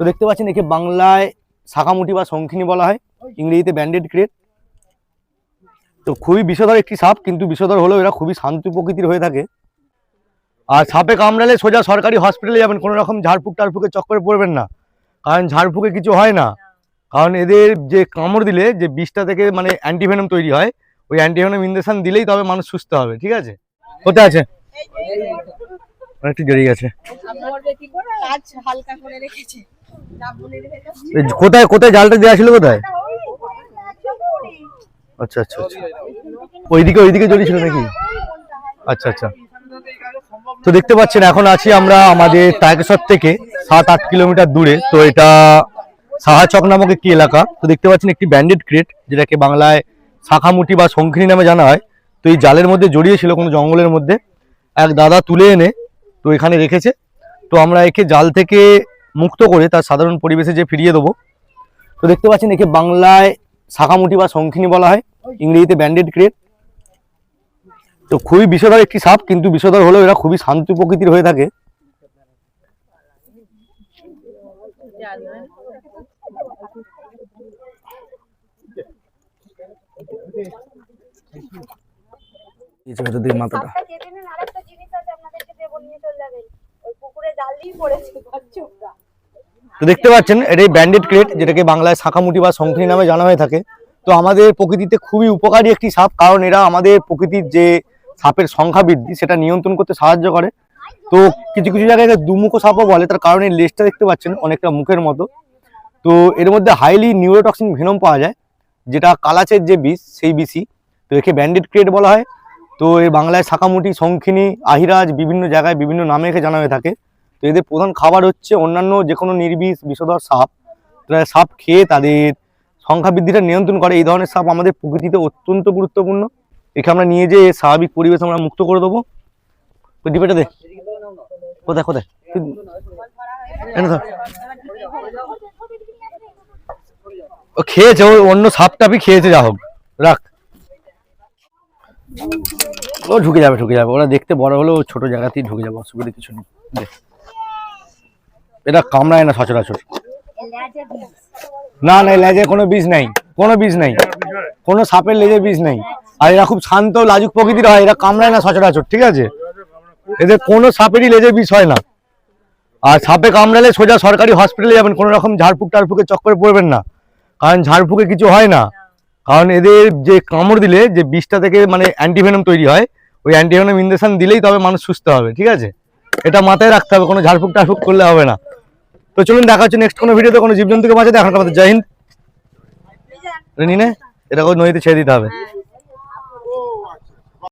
তো দেখতে পাচ্ছেন একে বাংলায় শাখামুটি বা শঙ্খিনী বলা হয়, ইংরেজিতে ব্যান্ডেড ক্রেট তো খুবই বিষধর একটি সাপ, কিন্তু বিষধর হলেও এরা খুবই শান্ত প্রকৃতির হয়ে থাকে। আর সাপে কামড়ালে সোজা সরকারি হসপিটালে যাবেন, কোনো রকম ঝাড়ফুঁক টাড়ফুঁকে চক্করে পড়বেন না। কারণ ঝাড়ফুঁকে কিছু হয় না। কারণ এদের যে কামড় দিলে, যে বিষটা থেকে মানে অ্যান্টিভেনম তৈরি হয়, ওই অ্যান্টিভেনম ইঞ্জেকশন দিলেই তবে মানুষ সুস্থ হবে, ঠিক আছে? কোথায় আছে? অনেকটি জড়িয়ে গেছে। কাজ হালকা করে রেখেছে। কোথায় কোথায় জালটা দেওয়া ছিল কোথায়? আচ্ছা আচ্ছা আচ্ছা। ওইদিকে ওইদিকে জড়িয়েছিল নাকি? আচ্ছা আচ্ছা। তো দেখতে পাচ্ছেন, এখন আছি আমরা আমাদের তারকেশ্বর থেকে সাত, আট কিলোমিটার দূরে। তো এটা সাহাচক নামক একটি এলাকা। তো দেখতে পাচ্ছেন, একটি ব্যান্ডেড ক্রেট যেটাকে বাংলায় শাখামুটি বা শঙ্খিনী নামে জানা হয়। তো এই জালের মধ্যে জড়িয়েছিল কোনো জঙ্গলের মধ্যে। এক দাদা তুলে এনে তো এখানে রেখেছে। তো আমরা একে জাল থেকে মুক্ত করে তার সাধারণ পরিবেশে যে ফিরিয়ে দেবো। তো দেখতে পাচ্ছেন, একে বাংলায় শাখামুটি বা শঙ্খিনী বলা হয়, ইংরেজিতে ব্যান্ডেড ক্রেট তো খুবই বিষধর একটি সাপ, কিন্তু বিষধর হলেও এরা খুবই শান্ত প্রকৃতির হয়ে থাকে। মাথাটা সাপটা কেটে নিন আরেকটা জিনিস আছে আপনাদেরকে দেবো নিয়ে চলে যাবেন ওই পুকুরে জাল দিয়ে পড়েছে কচ্ছপটা তো দেখতে পাচ্ছেন, এটাই ব্যান্ডেড ক্রেট যেটাকে বাংলায় শাখামুটি বা শঙ্খিনী নামে জানা হয়ে থাকে। তো আমাদের প্রকৃতিতে খুবই উপকারী একটি সাপ, কারণ এরা আমাদের প্রকৃতির যে সাপের সংখ্যা বৃদ্ধি, সেটা নিয়ন্ত্রণ করতে সাহায্য করে। তো কিছু কিছু জায়গায় দুমুখো সাপও বলে, তার কারণে লেজটা দেখতে পাচ্ছেন, অনেকটা মুখের মতো। তো এর মধ্যে হাইলি নিউরোটক্সিন ভেনম পাওয়া যায়, যেটা কালাচের যে বিষ, সেই বিষই। তো একে ব্যান্ডেড ক্রেট বলা হয়। তো এর বাংলায় শাখামুটি শঙ্খিনী আহিরাজ, বিভিন্ন জায়গায় বিভিন্ন নামে একে জানা হয়ে থাকে। তো এদের প্রধান খাবার হচ্ছে অন্যান্য যে কোনো নির্বিষ বিষধর সাপ সাপ খেয়ে তাদের সংখ্যা বৃদ্ধিটা নিয়ন্ত্রণ করে। এই ধরনের সাপ আমাদের প্রকৃতিতে অত্যন্ত গুরুত্বপূর্ণ। একে আমরা নিয়ে যেয়ে স্বাভাবিক পরিবেশ আমরা মুক্ত করে দেবো। ডিবেটা দে। কোথায় কোথায়। ও খেয়েছে, ও অন্য সাপ টাপই খেয়েছে, যা হোক। রাখ। ও ঢুকে যাবে ঢুকে যাবে। ওরা দেখতে বড় হলেও ছোট জায়গাতেই ঢুকে যাবে, অসুবিধা কিছু নেই। এটা কামড়ায় না সচরাচর। না না লেজে কোনো বিষ নাই, কোনো বিষ নাই, কোনো সাপের লেজে বিষ নেই। আর এরা খুব শান্ত, লাজুক প্রকৃতির হয়, এরা কামড়ায় না সচরাচর, ঠিক আছে? এদের কোনো সাপেরই লেজে বিষ হয় না। আর সাপে কামড়ালে সোজা সরকারি হসপিটালে যাবেন, কোনো রকম ঝাড়ফুঁক টাড়ফুঁকে চক্করে পড়বেন না। কারণ ঝাড়ফুঁকে কিছু হয় না। কারণ এদের যে কামড় দিলে, যে বিষটা থেকে মানে অ্যান্টিভেনম তৈরি হয়, ওই অ্যান্টিভেনম ইঞ্জেকশন দিলেই তবে মানুষ সুস্থ হবে, ঠিক আছে? এটা মাথায় রাখতে হবে, কোনো ঝাড়ফুক টাড়ফুক করলে হবে না। তো চলুন, দেখা হচ্ছে নেক্সট কোনো ভিডিওতে কোনো জীবজন্তুকে বাঁচাতে। এখন আমাদের জয় হিন্দ। নিনে এটাকে নদীতে ছেড়ে দিতে হবে।